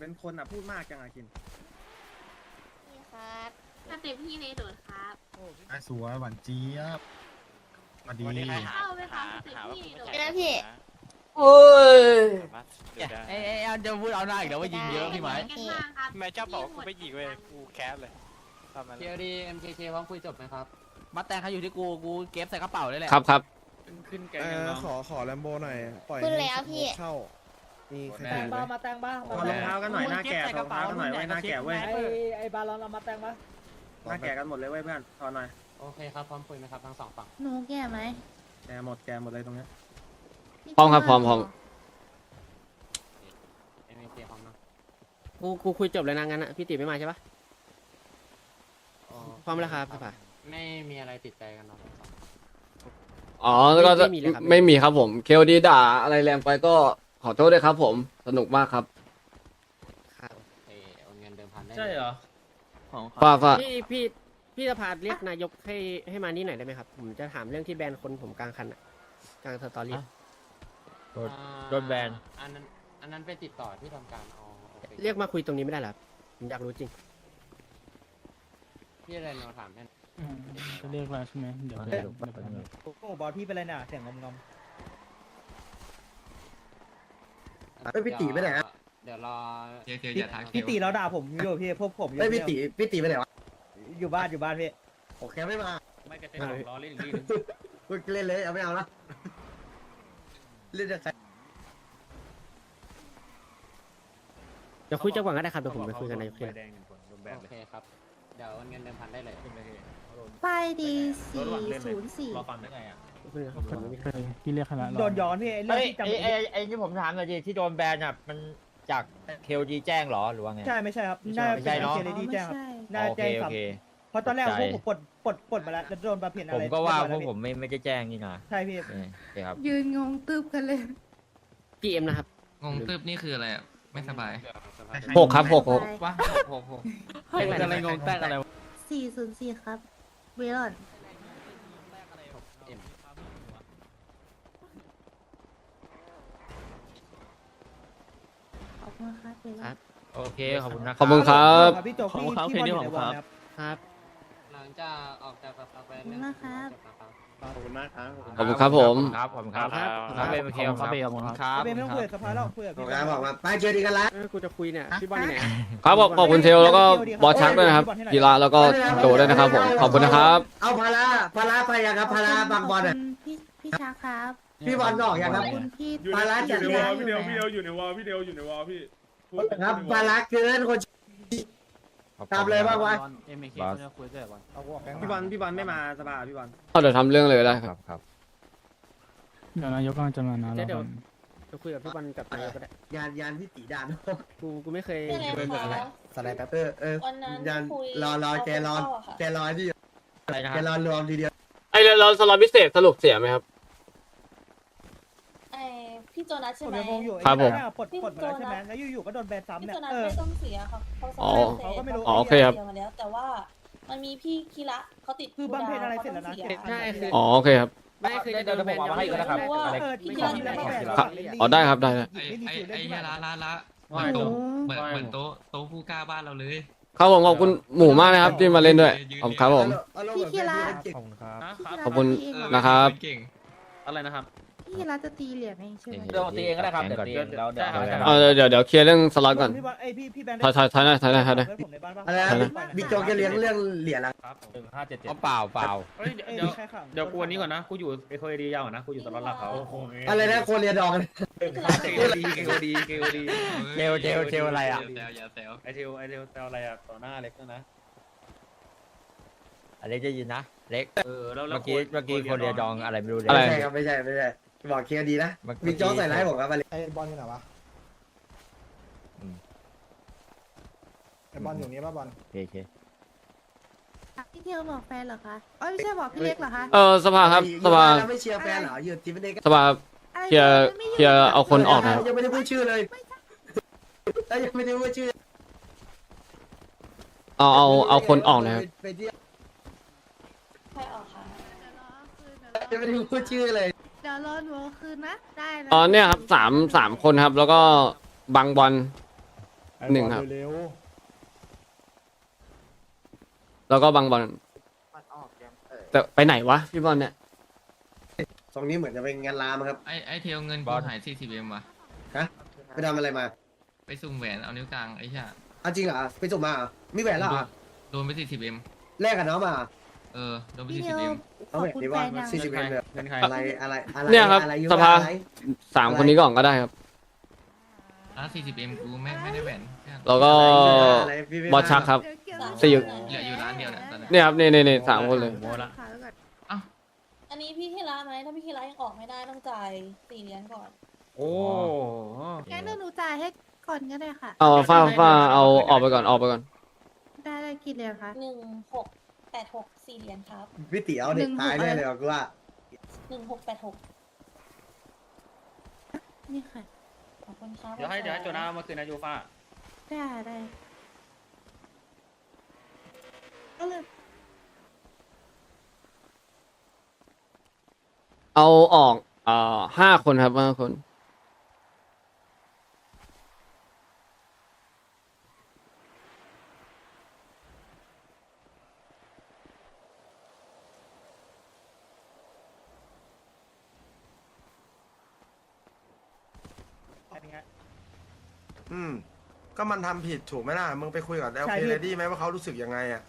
เป็นคนอะพูดมากจังอะคินนี่ครับสเต็ปพี่เลยโดดครับ ไอ้สวยหวานเจี๊ยบมาดีเข้าไปครับสเต็ปพี่โดดเดี๋ยวนะพี่ โอ้ยเอ้ยเอ้ยเอาจะพูดเอาหน้าอีกแล้วว่ายิงเยอะพี่ไหมกันบ้างครับแม่เจ้าบอกว่ากูไม่ยิงเว้ยกูแคสเลยทำอะไรเคียวดี MKK พร้อมคุยจบไหมครับ มาแต่งเขาอยู่ที่กู กูเก็บใส่กระเป๋าเลยแหละ ครับครับ ขึ้นแกเออขอขอแลมโบหน่อย ปล่อยขึ้นให้แล้วพี่ เข้า มีใครแต่งไหมบ้ามาแต่งบ้าถอดรองเท้ากันหน่อยหน้าแก่ถอดรองเท้ากันหน่อยไว้หน้าแก่เว้ยไอ้ไอ้บาลอนเรามาแต่งบ้าหน้าแก่กันหมดเลยเว้ยเพื่อนถอดหน่อยโอเคครับพร้อมคุยไหมครับทั้งสองฝั่งหนูแก่ไหมแก่หมดแก่หมดเลยตรงเนี้ยพี่พร้อมครับพร้อมพร้อม MKK พร้อมนะกูกูคุยจบแล้วนะงั้นอะพี่ติไม่มาใช่ปะพร้อมแล้วครับพี่ป่าไม่มีอะไรติดใจกันเนาะทั้งสองอ๋อแล้วก็ไม่มีเลยครับไม่มีครับผมเคลดีด่าอะไรแรงไปก็ ขอโทษด้วยครับ ผม สนุกมากครับโอเคโอนเงินเดิมพันได้ใช่เหรอ ของฝากฝากพี่พี่พี่สภาเรียกนายกให้ให้มานี่หน่อยได้ไหมครับ ผมจะถามเรื่องที่แบนคนผมกลางคันอะกลางสตอรี่อ่าโดนแบน อันนั้นอันนั้นไปติดต่อที่ทำการเอาโอคเรียกมาคุยตรงนี้ไม่ได้เหรอครับผมอยากรู้จริง พี่อะไรโนถามให้จะเรียกมาใช่ไหมเดี๋ยวโอ้บอลพี่เป็นไรน่ะเสียงงอมงอม เอ้ยพี่ตีไปไหนครับเดี๋ยวรอพี่ตีแล้วด่าผมอยู่พี่พวกผมอยู่ไม่พี่ตีพี่ตีไปไหนวะอยู่บ้านอยู่บ้านพี่โอเคไม่มาไม่กระเซ็นล้อเล่นอีกทีกูเล่นเลยเอาไม่เอาละเล่นจะใครเดี๋ยวคุยจังหวะก็ได้ครับเดี๋ยวผมไปคุยกับนายกทีหลังโอเคครับ เดี๋ยวโอนเงินเดิมพันได้เลย ป้ายดีสี่ศูนย์สี่รอฟังได้ไงอะ คุยกับผมไม่มีใครพี่เรียกคณะโดนย้อนพี่เรื่องเอ้ยที่จำไอ้ไอ้ไอ้ที่ผมถามหน่อยดิที่โดนแบนอะมันจากเคลดีแจ้งเหรอหรือว่าไง ใช่ไม่ใช่ครับน่าไม่ใช่เนอะ เจเลดี้แจ้งครับใช่น่าโอเคแจ้งโอครับเค เพราะตอนแรกตกใจพวกผมปลดปลดปลดมาแล้วแล้วโดนประเพียนอะไรผมก็ว่าพเรีวยกบร้อยผมไม่ไม่ได้แจ้งนี่นะใช่พี่โอเคครับ ยืนงงตึบกันเลย พี่เอ็มนะครับ งงตึบนี่คืออะไรอะไม่สบายหกครับหกหกว้าหกหกเรียกอะไรงงแต้อะไรสี่ศูนย์สี่ครับเวลอน เอ็ม ขอบคุณครับเวลอนโอเคขอบคุณนะขอบคุณครับ พี่โจพี่พี่บอลอยู่ในวอลนะครับ ครับ หลังจากออกจากสภาไปขอบคุณนะครับ ขอบคุณมากครับขอบคุณครับผม ครับขอบคุณครับครับครับเป็นเคลครับขอบคุณครับเป็นไม่ต้องคุยกับสภาแล้วคุยกับบอกพี่มาบอกมาไปเจอดีกันละเออกูจะคุยเนี่ยพี่บอลอยู่ไหนอะครับขอบขอบคุณเทลแล้วก็บอสชักด้วยนะครับกีฬาแล้วก็โดด้วยนะครับผมขอบคุณนะครับ เอาพาราพาราไปยังครับพาราบางบอลอะขคุณพี่พี่ชาครับ พี่บอลออกยังครับขอบคุณพี่พาราจัดเลยพี่เดียวพี่เดียวอยู่ในวอลพี่เดียวอยู่ในวอลพี่ครับพาราเกินคน ตามเลยบ้างวะ เอ็มเคเขาจะคุยด้วยวันพี่บอลพี่บอลไม่มาสภาพี่บอลเอาเดี๋ยวทำเรื่องเลยก็ได้คครับ รับครับ เดี๋ยวนายกกำลังจะมานะเดี๋ยวเดี๋ยว จะคุยกับพี่บอลกับนายกก็ได้ยานยานพี่ตีดานกูกูไม่เคยเป็นไรเดินแบบอะไรคะสไลด์แป๊บเออเออวันนั้นยานคุยรอรอแกรอเอาเข้าอะค่ะแกรอที่อะไรนะคแกรับรอรวมทีเดียวไอ้เราสล็อตพิเศษสรุปเสียไหมครับไอ พี่โจนัสผใช่มไหมยังงงอยู่ครับผม ไอ้เนี่ยปลดปลดมาแล้วใช่ไหมแล้วอยู่ๆก็โดนแบนซ้ำพี่เนี่ยโจนัสเออ ไม่ต้องเสียครับเขาสอ๋อมัครเขาก็ไม่รู้ อ๋อโอเคครับเดียวมาแล้ว แต่ว่ามันมีพี่คีระเขาติดคือบำเพ็ญอะไรเสร็จแล้วนะขาต้องสียใช่คือ อ๋อโอเคครับ ไม่คือจะโดนแบนเดี๋ยวผมเอามาให้ก็ได้ครับรู้ว่าเออที่พี่กีกีฬาฬาที่แล้วก็แบนครับ อ๋อได้ครับได้ได้ ไอ้ไม่มีไอ้คิวเล่นไอ้ที่เฮียบ้านละละละโอ้เหมือนโหโต๊ะเหมือนเหมือนโต๊ะโต๊ะผู้กล้าบ้านเราเลยครับผมขอบคุณหมู่มากนะครับที่มาเล่นด้วยขอบคุณครับผมอารมณ์แบบเล่นเก่งขอบคุณครับขอบคุณพี่เออนะครับ เก่ง อะไรนะครับ กีฬาจะตีเหรียญเองใช่ไหมเดี๋ยวตีเองก็ได้ครับเดี๋ยวตีเองแล้วเดี๋ยวเออเดี๋ยวเดี๋ยวเคลียร์เรื่องสล็อตก่อนพี่บอลไอยพี่พี่แบนถอยถอยถอยหน่อยถอยหน่อยถอยหน่อยเพื่อนผมในบ้านปะอะไรนะบิ๊กโจ๊กจะเลี้ยงเรื่องเหรียญละครับหนึ่งห้าเจ็ดเจ็ดเปล่าเปล่าเฮ้ยเอ้ยเดี๋ยวใช่ค่ะเดี๋ยวกูวันนี้ก่อนนะกูอยู่ไอโคเอดียาวก่อนนะกูอยู่ตลอดหลักเขาอะไรนะโคเรียดองเกลดีเกลดีเกลดีเจลเจลเจลอะไรอะแซวอย่าแซวไอเทลไอเทลแซวอะไรอะต่อหน้าเล็กด้วยนะอเล็กจะยินนะเล็กเออแล้วเมื่อกี้เมื่อกี้คนเรียดองอะไรไม่รู้เลยอะไร ไม่ใช่ครับไม่ใช่ไม่ใช่ บอกเคลียร์ดีนะบิ๊กโจ๊กใส่ร้ายผมครับอะไรไอ้บอลอยู่ไหนวะไอ้บอลอยู่นี่ป่ะบอลโอเคโอเคพี่เทียวบอกแฟนเหรอคะอ๋อไม่ใช่บอกพี่เล็กเหรอคะเออสภาครับสภาแล้วไม่เชียร์แฟนเหรออยู่ทีมเด็กสภาอะไรเคลียร์ไม่อเคลียร์เอาคนออกนะครับยังไม่ได้พูดชื่อเลยแล้วยังไม่ได้พูดชื่อเอาเอาเอาคนออกนะครับไปเที่ยวใครออกคะยังไม่ได้พูดชื่อเลย เดี๋ยวรอหนูเอาคืนนะได้นะอ๋อเนี่ยครับสามสามคนครับ แล้วก็บางบอลหนึ่งครับแล้วก็บางบอลแต่ไปไหนวะพี่บอลเนี่ยตรงนี้เหมือนจะเป็นงานลามครับ ไอไอเทลเงินกูหายสี่สิบเอ็มวะไปทำอะไรมาไปสุ่มแหวนเอานิ้วกลางไอ้เหี้ยเอาจริงเหรอ ไปส่งมาเหรอมีแหวนแล้วเหรอโดนไปสี่สิบเอ็มแลกกับน้องมาเหรอ เออโดนไปพี่สี่เทสิบลเอ็มขอบคุณแฟนยัง สี่สิบเอ็มเลยเงินใคร อะไรอะไรอะไรเนี่ยครับอะไรยุสภา อะไรสามคนนี้ก่อนก็ได้ครับ อะสี่สิบเอ็มกูไม่ไม่ได้แหวนแล้วก็อะไรพี่ไม่บอสชักครับเดี๋ยวเกี่ยวสี่เหลืออยู่ร้านเดียวเนี่ยตอนนี้เนี่ยครับนี่นี่นี่สามคนเลย โมละค่ะแล้วก่อนอันนี้พี่ที่ร้านไหมถ้าพี่ที่ร้านยังออกไม่ได้ต้องจ่ายสี่เหรียญก่อน โอ้ งั้นเดี๋ยวหนูจ่ายให้ก่อนก็ได้ค่ะ เอาฟ้าฟ้าเอาออกไปก่อนออกไปก่อน ได้ได้กี่เหรียญคะหนึ่งหก แปดหกสี่เหรียญครับพี่ตีเอาเด็กตายแน่เลยว่ะกูว่าหนึ่งหกแปดหกนี่ค่ะ ขอบคุณครับเดี๋ยวให้เดี๋ยวให้โจนาเอามาคืนนะยูฟ่าได้ได้ก็เลยเอาออกเอ่อห้าคนครับห้าคน อืม ก็มันทำผิดถูกไหมล่ะ มึงไปคุยกับใช่ LK พี่ Lady ไหมว่าเขารู้สึกยังไงอะ